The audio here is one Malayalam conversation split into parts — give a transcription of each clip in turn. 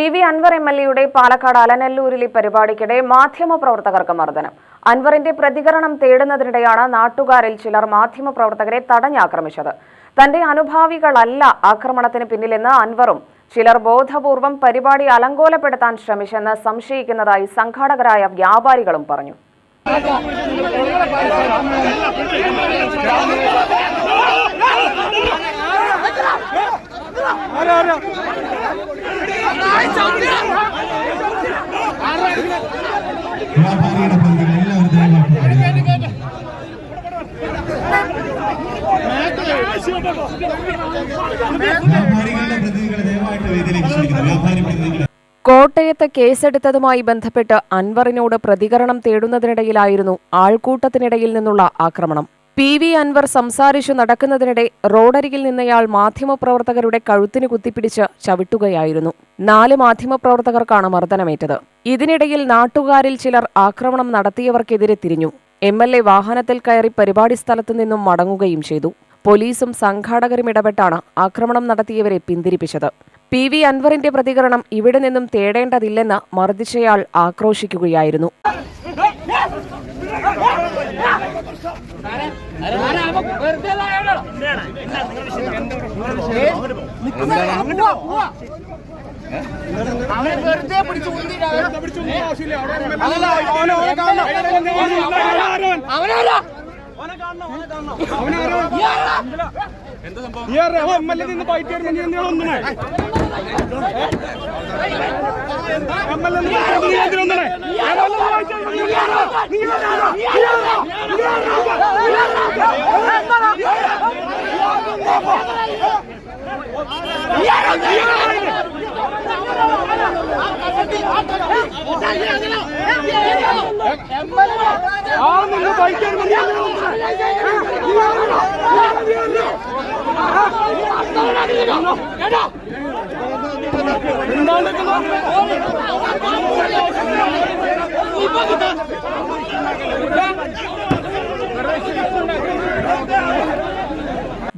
P V Anvar M L എയുടെ പാലക്കാട് അലനല്ലൂരിലെ പരിപാടിക്കിടെ മാധ്യമപ്രവർത്തകർക്ക് മർദ്ദനം. അൻവറിന്റെ പ്രതികരണം തേടുന്നതിനിടെയാണ് നാട്ടുകാരിൽ ചിലർ മാധ്യമപ്രവർത്തകരെ തടഞ്ഞാക്രമിച്ചത്. തന്റെ അനുഭാവികളല്ല ആക്രമണത്തിന് പിന്നിലെന്ന് അൻവറും ചിലർ ബോധപൂർവം പരിപാടി അലങ്കോലപ്പെടുത്താൻ ശ്രമിച്ചെന്ന് സംശയിക്കുന്നതായി സംഘാടകരായ വ്യാപാരികളും പറഞ്ഞു. വ്യാപാരികളുടെ കോട്ടയത്ത് കേസെടുത്തതുമായി ബന്ധപ്പെട്ട് അൻവറിനോട് പ്രതികരണം തേടുന്നതിനിടയിലായിരുന്നു ആൾക്കൂട്ടത്തിനിടയിൽ നിന്നുള്ള ആക്രമണം. പി വി അൻവർ സംസാരിച്ചു നടക്കുന്നതിനിടെ റോഡരികിൽ നിന്നയാൾ മാധ്യമപ്രവർത്തകരുടെ കഴുത്തിന് കുത്തിപ്പിടിച്ച് ചവിട്ടുകയായിരുന്നു. നാല് മാധ്യമപ്രവർത്തകർക്കാണ് മർദ്ദനമേറ്റത്. ഇതിനിടയിൽ നാട്ടുകാരിൽ ചിലർ ആക്രമണം നടത്തിയവർക്കെതിരെ തിരിഞ്ഞു. എം എൽ എ വാഹനത്തിൽ കയറി പരിപാടി സ്ഥലത്തു നിന്നും മടങ്ങുകയും ചെയ്തു. പോലീസും സംഘാടകരും ഇടപെട്ടാണ് ആക്രമണം നടത്തിയവരെ പിന്തിരിപ്പിച്ചത്. പി വി അൻവറിന്റെ പ്രതികരണം ഇവിടെ നിന്നും തേടേണ്ടതില്ലെന്ന് മർദ്ദിച്ചയാൾ ആക്രോശിക്കുകയായിരുന്നു. അവനെ വെറുതെ പിടിച്ചു അവനാരാ നിന്ന് ബൈറ്റ് ഒന്നേ എം എൽ എ ഒന്നേ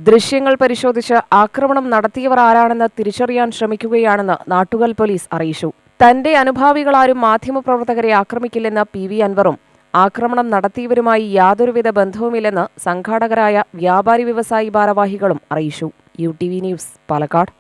ദൃശ്യങ്ങൾ പരിശോധിച്ച് ആക്രമണം നടത്തിയവർ ആരാണെന്ന് തിരിച്ചറിയാൻ ശ്രമിക്കുകയാണെന്ന് നാട്ടുകൽ പോലീസ് അറിയിച്ചു. തന്റെ അനുഭാവികളാരും മാധ്യമപ്രവർത്തകരെ ആക്രമിക്കില്ലെന്ന് പി വി അൻവറും. ആക്രമണം നടത്തിയവരുമായി യാതൊരുവിധ ബന്ധവുമില്ലെന്ന് സംഘാടകരായ വ്യാപാരി വ്യവസായി ഭാരവാഹികളും അറിയിച്ചു. U T V news Palakkad.